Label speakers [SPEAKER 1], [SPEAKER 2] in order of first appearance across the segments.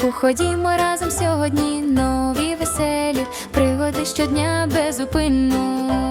[SPEAKER 1] парку, ходімо разом сьогодні нові веселі, пригоди щодня безупинно.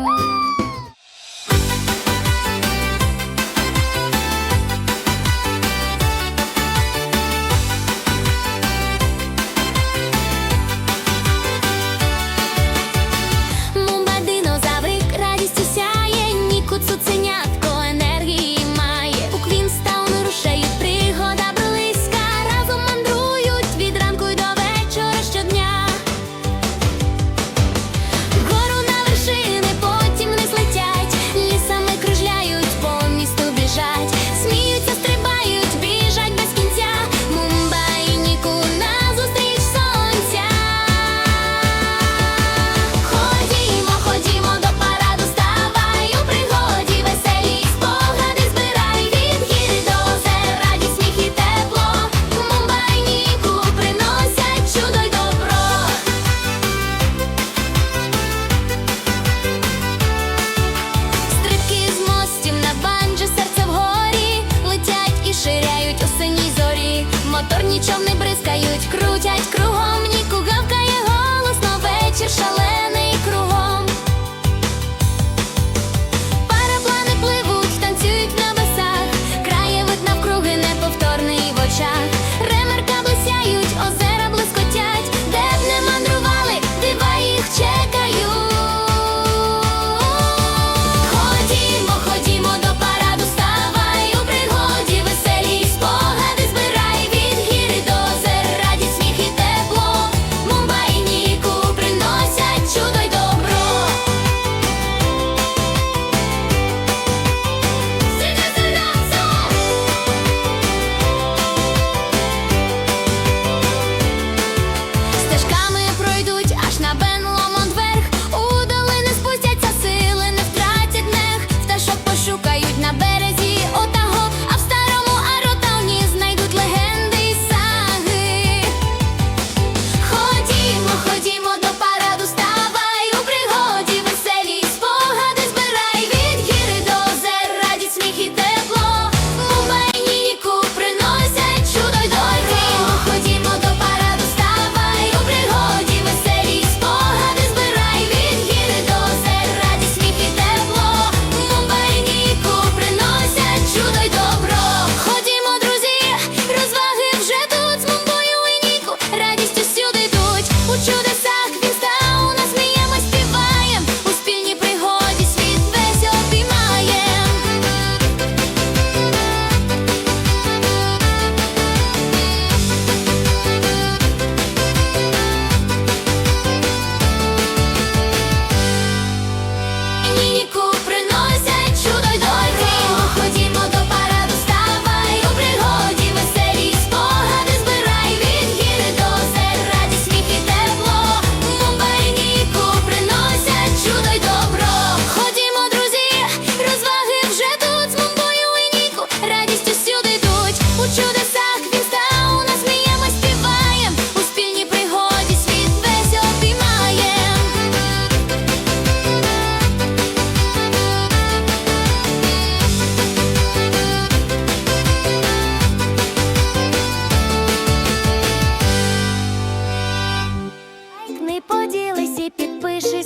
[SPEAKER 2] нічом не бризкають, крутять кругом нікуга.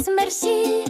[SPEAKER 2] смерті.